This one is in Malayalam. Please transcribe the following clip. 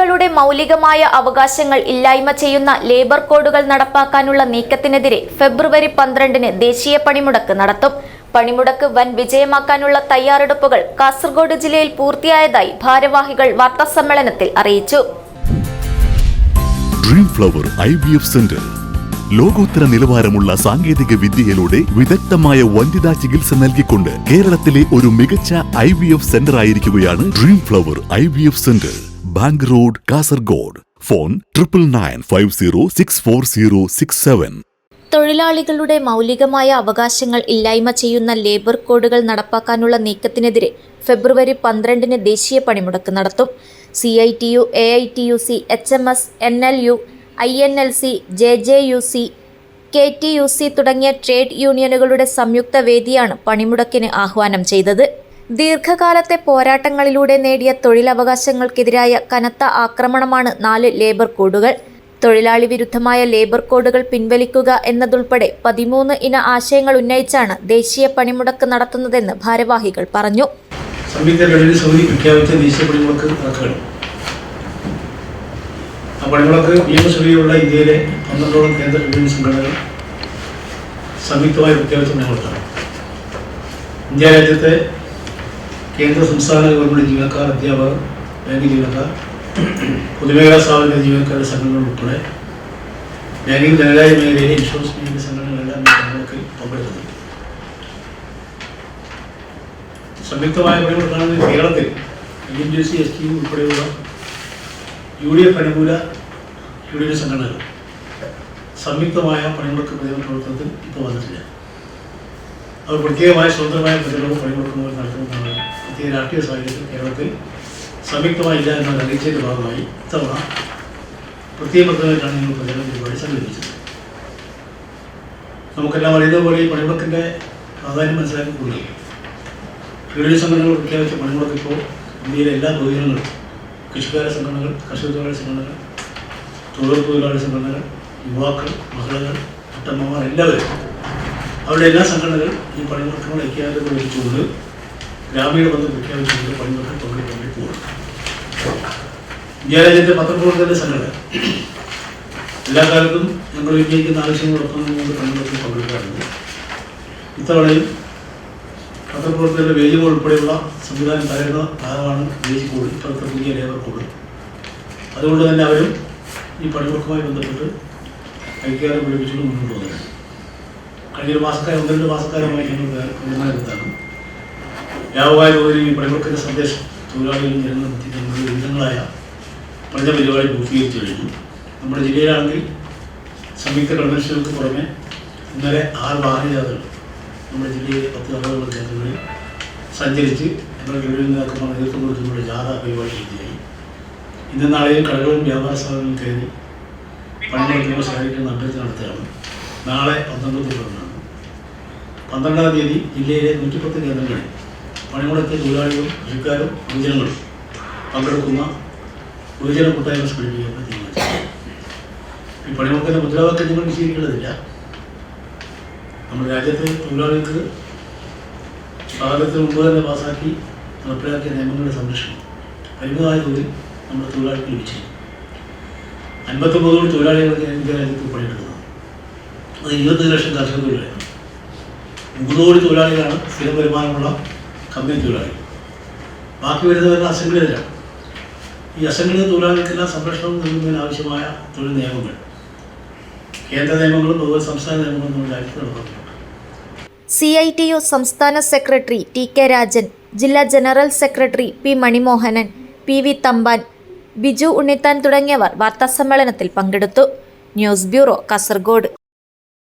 തൊഴിലാളികളുടെ മൗലികമായ അവകാശങ്ങൾ ഇല്ലായ്മ ചെയ്യുന്ന ലേബർ കോഡുകൾ നടപ്പാക്കാനുള്ള നീക്കത്തിനെതിരെ ഫെബ്രുവരി പന്ത്രണ്ടിന് ദേശീയ പണിമുടക്ക് നടത്തും. പണിമുടക്ക് വൻ വിജയമാക്കാനുള്ള തയ്യാറെടുപ്പുകൾ കാസർഗോഡ് ജില്ലയിൽ പൂർത്തിയായതായി ഭാരവാഹികൾ വാർത്താസമ്മേളനത്തിൽ അറിയിച്ചു. Dream flower I V F centre ലോകോത്തര നിലവാരമുള്ള സാങ്കേതിക വിദ്യയിലൂടെ വിദഗ്ധമായ വന്ധ്യതാ ചികിത്സ നൽകിക്കൊണ്ട് കേരളത്തിലെ ഒരു മികച്ച ഐ വി എഫ് സെന്റർ ആയിരിക്കുകയാണ് dream flower I V F centre bank road Kasaragod. Phone triple nine five zero six four zero six seven. തൊഴിലാളികളുടെ മൗലികമായ അവകാശങ്ങൾ ഇല്ലായ്മ ചെയ്യുന്ന ലേബർ കോഡുകൾ നടപ്പാക്കാനുള്ള നീക്കത്തിനെതിരെ ഫെബ്രുവരി പന്ത്രണ്ടിന് ദേശീയ പണിമുടക്ക് നടത്തും. C I T U A I T U C H M S N L U I N L C J J U C K T U C തുടങ്ങിയ ട്രേഡ് യൂണിയനുകളുടെ സംയുക്ത വേദിയാണ് പണിമുടക്കിന് ആഹ്വാനം ചെയ്തത്. ദീർഘകാലത്തെ പോരാട്ടങ്ങളിലൂടെ നേടിയ തൊഴിലവകാശങ്ങൾക്കെതിരായ കനത്ത ആക്രമണമാണ് നാല് ലേബർ കോഡുകൾ. തൊഴിലാളി വിരുദ്ധമായ ലേബർ കോഡുകൾ പിൻവലിക്കുക എന്നതുൾപ്പെടെ പതിമൂന്ന് ഇന ആശയങ്ങൾ ഉന്നയിച്ചാണ് ദേശീയ പണിമുടക്ക് നടത്തുന്നതെന്ന് ഭാരവാഹികൾ പറഞ്ഞു. പണിമുടക്ക് ഇന്ത്യയിലെ പന്ത്രണ്ടോളം കേന്ദ്ര യൂണിയൻ സംഘടനകൾ സംയുക്തമായി ഇന്ത്യ രാജ്യത്തെ കേന്ദ്ര സംസ്ഥാന ഗവൺമെന്റ് ജീവനക്കാർ അധ്യാപകർ ബാങ്ക് ജീവനക്കാർ പൊതുമേഖലാ സ്ഥാപന ജീവനക്കാരുടെ സംഘടനകൾ ഉൾപ്പെടെ ബാങ്കിംഗ് ധനകാര്യ മേഖലയിലെ ഇൻഷുറൻസ് മേഖല സംഘടനകളെല്ലാം ഈ പങ്കെടുക്കുന്നു സംയുക്തമായ പണിമുടക്കാണ് കേരളത്തിൽ N G C S T U ഉൾപ്പെടെയുള്ള യു ഡി എഫ് അനുകൂല യു ഡി എഫ് സംഘടനകൾ സംയുക്തമായ പണിമുടക്ക് പ്രതിരോധ പ്രവർത്തനത്തിൽ ഇപ്പോൾ വന്നിട്ടില്ല. അവർ പ്രത്യേകമായ സ്വതന്ത്രമായ പ്രതിരോധ പണിമുടക്കുമ്പോൾ നടത്തുന്നതാണ് പ്രത്യേക രാഷ്ട്രീയ സാഹചര്യത്തിൽ കേരളത്തിൽ സംയുക്തമായില്ല എന്ന അറിയിച്ചതിന്റെ ഭാഗമായി ഇത്തവണ പ്രത്യേക പ്രത്യേകമായിട്ടാണ് ഞങ്ങൾ പ്രചരണ പരിപാടി സംഘടിപ്പിച്ചത്. നമുക്കെല്ലാം അറിയുന്നതുപോലെ ഈ പണിമുടക്കിന്റെ പ്രാധാന്യം മനസ്സിലാക്കി കൂടുതൽ. തൊഴിൽ സംഘടനകൾ പ്രഖ്യാപിച്ച പണിമുടക്ക് ഇപ്പോൾ ഇന്ത്യയിലെ എല്ലാ തൊഴിലുകളും കൃഷിക്കാര സംഘടനകൾ കർഷക തൊഴിലാളി സംഘടനകൾ തൊഴിൽ തൊഴിലാളി സംഘടനകൾ യുവാക്കൾ മഹിളകൾ അട്ടമ്മമാർ എല്ലാവരും അവരുടെ എല്ലാ സംഘടനകളും ഈ പണിമുടക്കിനോട് ഐക്യദാർഢ്യം പ്രകടിപ്പിച്ചുകൊണ്ട് ഗ്രാമീണ ബന്ധം പ്രഖ്യാപിച്ചുകൊണ്ട് പണിമുടക്കിൽ പങ്കെടുക്കാൻ വേണ്ടി ഇന്ത്യാരാജ്യത്തെ ഇന്ത്യ രാജ്യത്തെ പത്രപ്രവർത്തകരുടെ സംഘടന. എല്ലാ കാലത്തും ഞങ്ങൾ ഉന്നയിക്കുന്ന ആവശ്യങ്ങളൊപ്പം നമ്മൾ പണിമുടക്കിൽ പങ്കെടുക്കാറുണ്ട്. ഇത്തവണയും പത്രപ്രവർത്തകരുടെ വേദികൾ ഉൾപ്പെടെയുള്ള സംവിധാനം തരുന്ന ഭാഗമാണ് വേജ് കോഡ്. ഇപ്പോഴത്തെ പുതിയ ലേബർ കോഡ്. അതുകൊണ്ട് തന്നെ അവരും ഈ പണിമുടക്കുമായി ബന്ധപ്പെട്ട് ഐക്യകാരം പിടിപ്പിച്ചുകൊണ്ട് മുന്നോട്ട് പോകുന്നത് കഴിഞ്ഞൊരു മാസക്കാലം ഒന്ന് രണ്ട് മാസക്കാലമായി ഞങ്ങൾ തീരുമാനമെടുത്താണ് തോതിൽ ഈ പണിമുടക്കിന്റെ സന്ദേശം തൊഴിലാളികളും ജനങ്ങളും എത്തിക്കുന്ന വിവിധങ്ങളായ പഠന പരിപാടി പൂർത്തീകരിച്ചു കഴിഞ്ഞു. നമ്മുടെ ജില്ലയിലാണെങ്കിൽ സംയുക്ത കൺവെൻഷനുകൾക്ക് പുറമെ ഇന്നലെ ആറ് വാഹനജാഥകൾ നമ്മുടെ ജില്ലയിലെ പത്ത് അറുപത് കേന്ദ്രങ്ങളിൽ സഞ്ചരിച്ച് ഞങ്ങളുടെ ഗവൺമെന്റ് നേതാക്കന്മാർ നേതൃത്വം കൊടുത്തുകൊണ്ട് ജാഥ പരിപാടി പൂർത്തിയായി. ഇന്ന് നാളെയും കടകളും വ്യാപാര സ്ഥാപനങ്ങളും കയറി പണിമുടക്കുമ്പോൾ സഹായിക്കുന്ന അഭ്യർത്ഥന നടത്തുകയാണ്. നാളെ പന്ത്രണ്ട് തുടർന്നാണ് പന്ത്രണ്ടാം തീയതി ജില്ലയിലെ നൂറ്റിപ്പത്ത് കേന്ദ്രങ്ങളിൽ പണിമുടക്കിയ തൊഴിലാളികളും ജീവിക്കാരും യുവജനങ്ങളും പങ്കെടുക്കുന്ന യുവജന കൂട്ടായ്മ സംഘടിപ്പിക്കാൻ തീരുമാനിച്ചു ഈ പണിമുടക്കിന്റെ മുദ്രാവാക്യം നിങ്ങൾ വിശീലിക്കേണ്ടതില്ല നമ്മുടെ രാജ്യത്തെ തൊഴിലാളികൾക്ക് സ്വാതന്ത്ര്യത്തിന് മുമ്പ് തന്നെ പാസാക്കി നടപ്പിലാക്കിയ നിയമങ്ങളുടെ സംരക്ഷണം പരിമിതമായ തോതിൽ നമ്മുടെ തൊഴിലാളികൾക്ക് ലഭിച്ചു അൻപത്തൊമ്പത് കോടി തൊഴിലാളികൾക്ക് ഇന്ത്യ രാജ്യത്ത് പണിയെടുക്കുന്നത് അത് ഇരുപത്തി ലക്ഷം കർഷക തൊഴിലാളികളാണ് മുപ്പത് കോടി തൊഴിലാളികളാണ് സ്ഥിര വരുമാനമുള്ള തൊഴിലാളികൾ ബാക്കി വരുന്നവരുടെ അസംഘടിതരാണ്. ഈ അസംഘടിത തൊഴിലാളികൾക്കെല്ലാം സംരക്ഷണം നൽകുന്നതിന് ആവശ്യമായ തൊഴിൽ നിയമങ്ങൾ. കേന്ദ്ര നിയമങ്ങളും അതുപോലെ സംസ്ഥാന നിയമങ്ങളും നമ്മുടെ രാജ്യത്ത് നടപ്പാക്കുന്നുണ്ട് സി ഐ ടി യു സംസ്ഥാന സെക്രട്ടറി ടി കെ രാജൻ ജില്ലാ general secretary P Manimohanan P V Thampan Biju Unnithan തുടങ്ങിയവർ വാർത്താസമ്മേളനത്തിൽ പങ്കെടുത്തു. News bureau Kasaragod.